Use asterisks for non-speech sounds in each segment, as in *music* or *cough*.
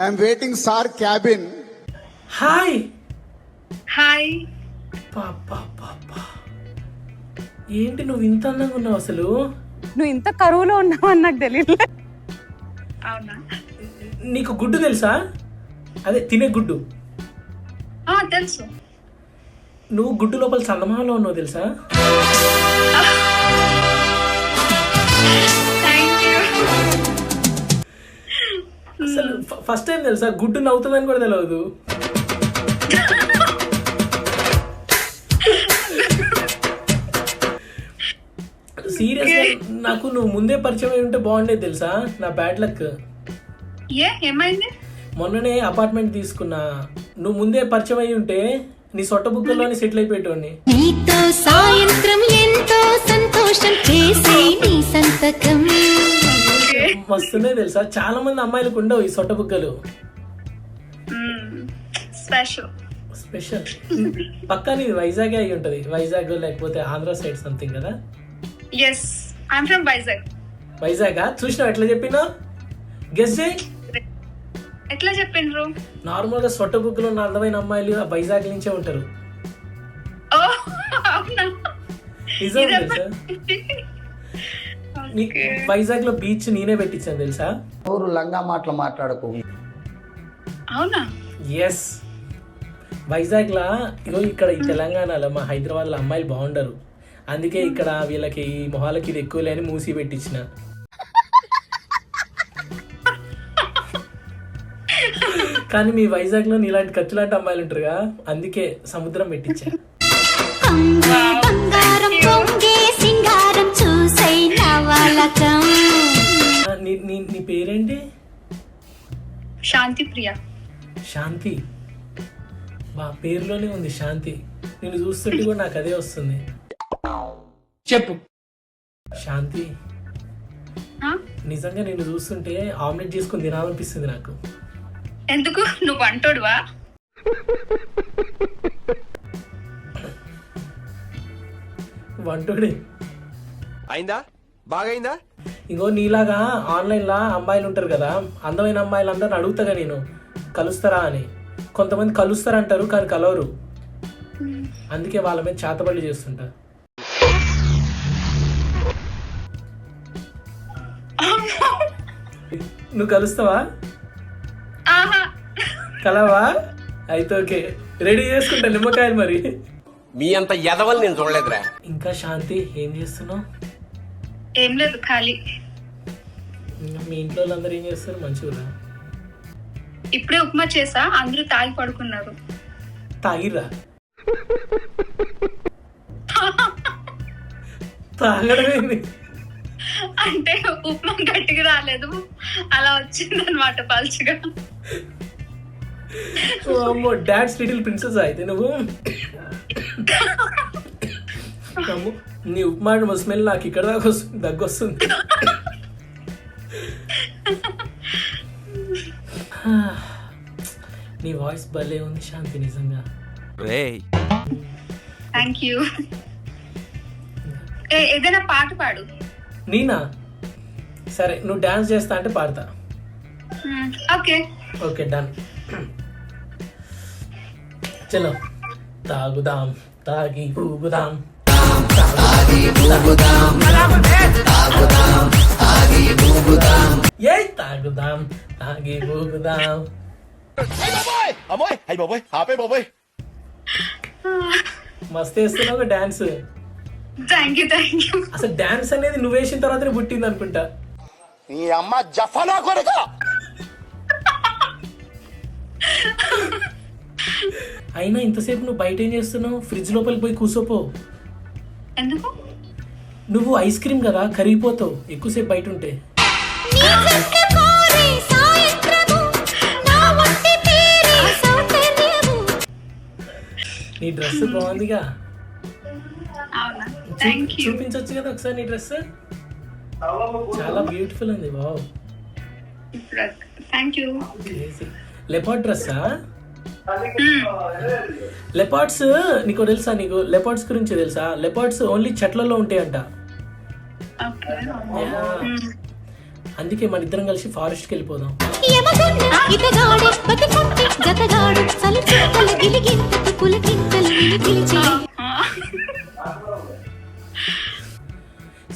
I'm waiting Sar cabin. Hi hi పాపా పాపా ఏంటి నువ్వు ఇంత అందంగా ఉన్నావు అసలు? నువ్వు ఇంత కరువులో ఉన్నావని నాకు తెలియదు అవునా? నీకు గుడ్డు తెలుసా? అదే తినే గుడ్డు. ఆ, తెలుసు. నువ్వు గుడ్డు లోపల చందమామలో ఉన్నావు తెలుసా? థ్యాంక్ యూ అసలు ఫస్ట్ టైం తెలుసా? గుడ్డు నవ్వుతుందని కూడా తెలియదు సీరియస్ నాకు నువ్వు ముందే పరిచయం అయి ఉంటే బాగుండేది తెలుసా? నా బ్యాడ్ లక్. ఏ ఏమైంది? మొన్ననే అపార్ట్మెంట్ తీసుకున్నా. నువ్వు ముందే పరిచయం అయి ఉంటే నీ సొట్ట బుక్కల్లోనే సెటిల్ అయిపోయేటోడిని. నీతో సాయంత్రం ఎంతో సంతోషం చేసే నీ సంతకం. మస్తుందే తెలుసా? చాలా మంది అమ్మాయిలకు ఉండవు ఈ సొట్ట బుక్కలు స్పెషల్ స్పెషల్ పక్కా నీది వైజాగ్ అయి ఉంటది. వైజాగ్ లేకపోతే ఆంధ్ర సైడ్ సంథింగ్ కదా? Yes I'm from Vizag Vizag? చూసినావు? ఎట్లా చెప్పినా? గెస్ చేయి. ఎట్లా చెప్పిండ్రు? నార్మల్గా సొట్ట బుక్కులు ఉన్న అందమైన అమ్మాయిలు ఆ వైజాగ్ నుంచే ఉంటారు. నిజం *laughs* వైజాగ్లో బీచ్ నేనే పెట్టించాను తెలుసా? నోరు లంగా మాటలు మాట్లాడకు. అవునా? ఎస్ వైజాగ్ లా ఇగో ఇక్కడ ఈ తెలంగాణలో మా హైదరాబాద్లో అమ్మాయిలు బాగుండరు. అందుకే ఇక్కడ వీళ్ళకి ఈ మొహాలకి ఇది ఎక్కువ లేని మూసి పెట్టించిన. కానీ మీ వైజాగ్లో నీలాంటి ఖర్చులాంటి అమ్మాయిలు ఉంటారుగా అందుకే సముద్రం పెట్టించా. నీ నీ పేరేంటి? శాంతి ప్రియ శాంతి? బా పేరులోనే ఉంది శాంతి. నేను చూస్తుంటే కూడా నాకు అదే వస్తుంది. చెప్పు. శాంతి? నిజంగా నేను చూస్తుంటే ఆమ్లెట్ చేసుకుని తినాలనిపిస్తుంది నాకు. ఎందుకు? నువ్వు అంటోడువా? వంటోడే. అయిందా? బాగైందా ఇంకో నీలాగా ఆన్లైన్లో అమ్మాయిలు ఉంటారు కదా అందమైన అమ్మాయిలు అందరిని అడుగుతాగా నేను కలుస్తారా? అని. కొంతమంది కలుస్తారంటారు కానీ కలవరు. అందుకే వాళ్ళ మీద చేతబడి చేస్తుంటా. నువ్వు కలుస్తావా? ఆహా. కలవా? అయితే ఓకే. రెడీ చేసుకుంటా నిమ్మకాయలు మరి. మీ అంత ఎదవలు నేను చూడలేదురా. ఇంకా శాంతి ఏం చేస్తున్నావు? ఏం లేదు ఖాళీ. మీ ఇంట్లో వాళ్ళందరూ ఏం చేస్తారు? మంచిగా ఇప్పుడే ఉప్మా చేసా అందరూ తాగి పడుకున్నారు. తాగిరా *laughs* తాగడమేంది అంటే ఉప్మా గట్టిగా రాలేదు. అలా వచ్చింది అనమాట పలుచగా అమ్మో డాడ్స్ లిటిల్ ప్రిన్సెస్ అయితే నువ్వు? *laughs* నీ ఉప్మా స్మెల్ నాకు ఇక్కడ దాకా వస్తుంది దగ్గొస్తుంది. *laughs* నీ వాయిస్ భలే ఉంది శాంతి నిజంగా. థ్యాంక్ యూ ఏదైనా పాట పాడు. నేనా? సరే నువ్వు డాన్స్ చేస్తా అంటే పాడతా. ఓకే ఓకే డన్ చలో. తాగుదాం తాగి ఊగుదాం. ఏ తాగుదాం అమ్మోయ్ అయ్యి బాబోయ్ ఆపే బాబోయ్. మస్తు వేస్తున్నావు dance. Thank you thank you అసలు డాన్స్ అనేది నువ్వు వేసిన తర్వాతనే పుట్టింది అనుకుంటా. నీ అమ్మ జఫనా కొడుక. అయినా ఇంతసేపు నువ్వు బయట ఏం చేస్తున్నావు? ఫ్రిడ్జ్ లోపలికి పోయి కూసోపో. ఎందుకు? నువ్వు ఐస్ క్రీమ్ కదా కరిగిపోతావు. ఎక్కువసేపు బయట ఉంటే నీ డ్రెస్ బాగుందిగా. అవునా? థ్యాంక్ యూ చూపించవచ్చు కదా ఒకసారి నీ డ్రెస్. చాలా బ్యూటిఫుల్ ఉంది వావ్. థ్యాంక్ యూ లెపార్డ్ డ్రెస్సా లెపార్డ్స్ నీకు తెలుసా నీకు లెపార్డ్స్ గురించి తెలుసా? లెపార్డ్స్ ఓన్లీ చెట్లలో ఉంటాయంట. అందుకే మన ఇద్దరం కలిసి ఫారెస్ట్కి వెళ్ళిపోదాం.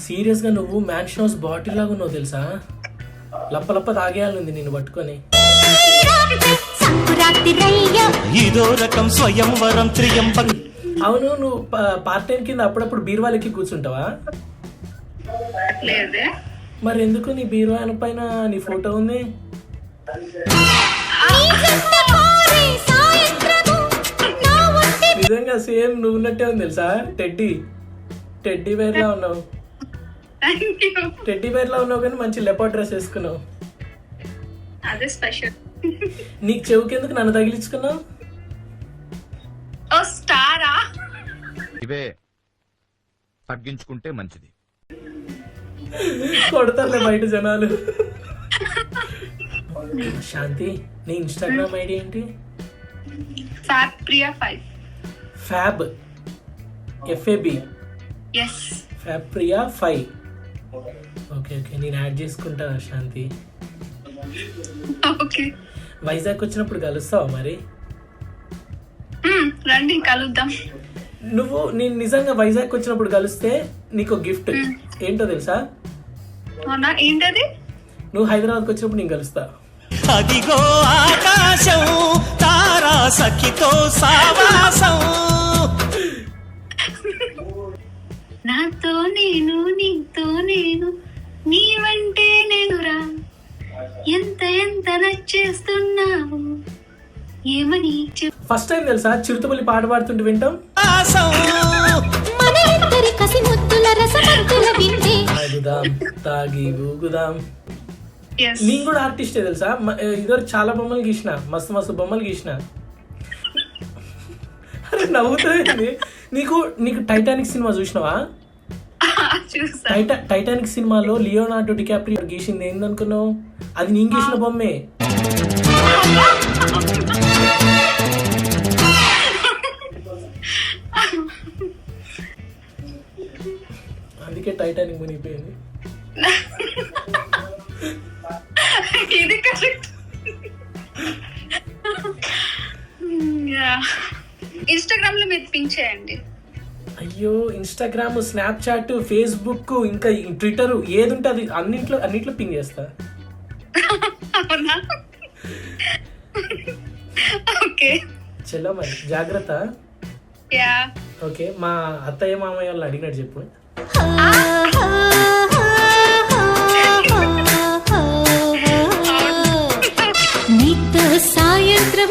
సీరియస్గా నువ్వు మ్యాన్షన్ హౌస్ బాటిల్ లాగా ఉన్నావు తెలుసా? లప్పలప్ప తాగేయాలి నేను పట్టుకొని. ఇదో రకం స్వయంవరం త్రియంబం. అవును నువ్వు పార్ట్ టైం కింద అప్పుడప్పుడు బీరువాలకి కూర్చుంటావా? లేదే. మరి ఎందుకు నీ బీరువా పైన నీ ఫోటో ఉంది? నిజంగా సేమ్ నువ్వు ఉన్నట్టే ఉంది తెలుసా? టెడ్డీ. టెడ్డీ బేర్ లా ఉన్నావు. టెడ్డీ బేర్ లా ఉన్నావు కానీ మంచి లెపర్ డ్రెస్ వేసుకున్నావు. అదే స్పెషల్ నీకు చెవుకి ఎందుకు నన్ను తగిలించుకున్నావు? స్టారా? ఇవే తగ్గించుకుంటే మంచిది. కొడతారులే బయట జనాలు. శాంతి నీ ఇన్స్టాగ్రామ్ ఐడి ఏంటి? Fab Priya five. Fab F A B S. Fab Priya five. Okay okay నేను యాడ్ చేసుకుంటా శాంతి. ఓకే. వైజాగ్ వచ్చినప్పుడు కలుస్తావా మరి? రండి కలుద్దాం. నువ్వు నేను నిజంగా వైజాగ్ వచ్చినప్పుడు కలిస్తే నీకు గిఫ్ట్ ఏంటో తెలుసా? ఏంటది? నువ్వు హైదరాబాద్కి వచ్చినప్పుడు నేను కలుస్తా. అదిగో ఆకాశం తారా సఖితో సావాసం. నాతో నేను నీతో నేను నీ వెంటే నేనురా ఎంత ఎంత నచ్చేస్తున్నావు. ఏమని? ఫస్ట్ టైం తెలుసా? చిరుతపల్లి పాట పాడుతుంటే వింటాం. తాగి ఊగుదాం. నేను కూడా ఆర్టిస్టే తెలుసా? ఇదివరకు చాలా బొమ్మలు గీసిన. మస్తు మస్తు బొమ్మలు గీసిన. అరే నవ్వుతుంది నీకు నీకు టైటానిక్ సినిమా చూసినావా? చూసా. టైటా టైటానిక్ సినిమాలో లియోనార్డో డికాప్రియో గీసింది. ఏందనుకున్నావు? అది నేను గీసిన బొమ్మే. టైటానిక్ మునిగిపోయింది. ఇది కరెక్ట్ ఇన్స్టాగ్రామ్లో మీరు పింక్ చేయండి. అయ్యో ఇన్స్టాగ్రామ్ స్నాప్చాట్ ఫేస్బుక్ ఇంకా ట్విట్టర్ ఏది ఉంటే అది అన్నింట్లో అన్నింట్లో పింగ్ చేస్తా. ఓకే చెల్లో మరి జాగ్రత్త. యా ఓకే మా అత్తయ్య మామయ్య వాళ్ళు అడిగినట్టు చెప్పు. నీతో సాయంత్రం